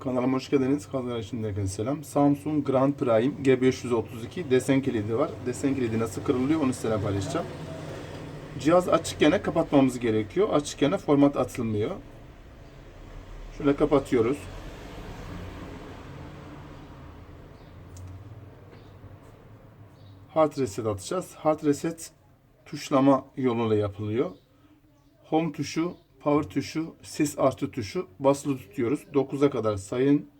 Kanalıma hoş geldiniz. İçin herkese selam. Samsung Grand Prime G532 desen kilidi var. Desen kilidi nasıl kırılıyor onu size paylaşacağım. Cihaz açıkken kapatmamız gerekiyor. Açıkken format atılmıyor. Şöyle kapatıyoruz. Hard reset atacağız. Hard reset tuşlama yoluyla yapılıyor. Home tuşu, power tuşu, ses artı tuşu basılı tutuyoruz. 9'a kadar sayın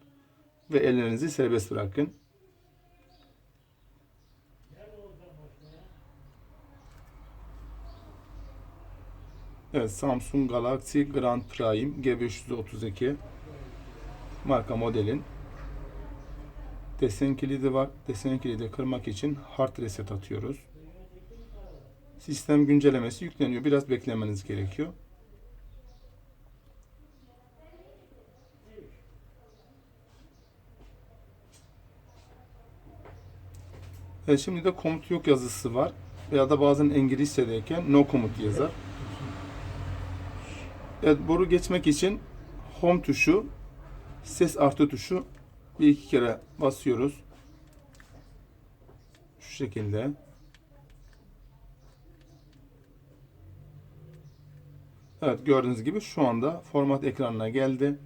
ve ellerinizi serbest bırakın. Evet Samsung Galaxy Grand Prime G532 marka modelin desen kilidi var. Desen kilidi kırmak için hard reset atıyoruz. Sistem güncellemesi yükleniyor. Biraz beklemeniz gerekiyor. Evet, şimdi de komut yok yazısı var. Veya da bazen İngilizce'deyken no komut yazar. Evet, boru geçmek için home tuşu, ses artı tuşu bir iki kere basıyoruz. Şu şekilde. Evet gördüğünüz gibi şu anda format ekranına geldi.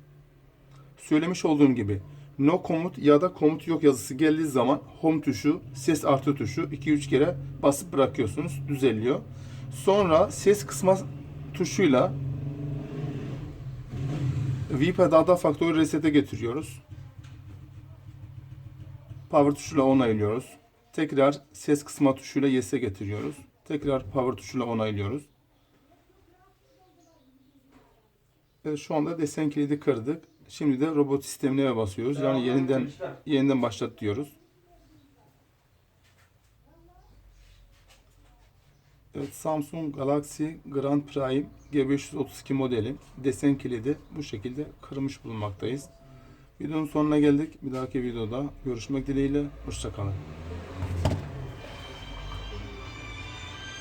Söylemiş olduğum gibi no komut ya da komut yok yazısı geldiği zaman home tuşu, ses artı tuşu 2-3 kere basıp bırakıyorsunuz. Düzeliyor. Sonra ses kısma tuşuyla V-Pedal'da faktörü resete getiriyoruz. Power tuşuyla onaylıyoruz. Tekrar ses kısma tuşuyla yes'e getiriyoruz. Tekrar power tuşuyla onaylıyoruz. Evet, şu anda desen kilidi kırdık. Şimdi de robot sistemine basıyoruz. Yani yeniden yeniden başlat diyoruz. Evet, Samsung Galaxy Grand Prime G532 modeli desen kilidi bu şekilde kırmış bulunmaktayız. Videonun sonuna geldik. Bir dahaki videoda görüşmek dileğiyle. Hoşçakalın.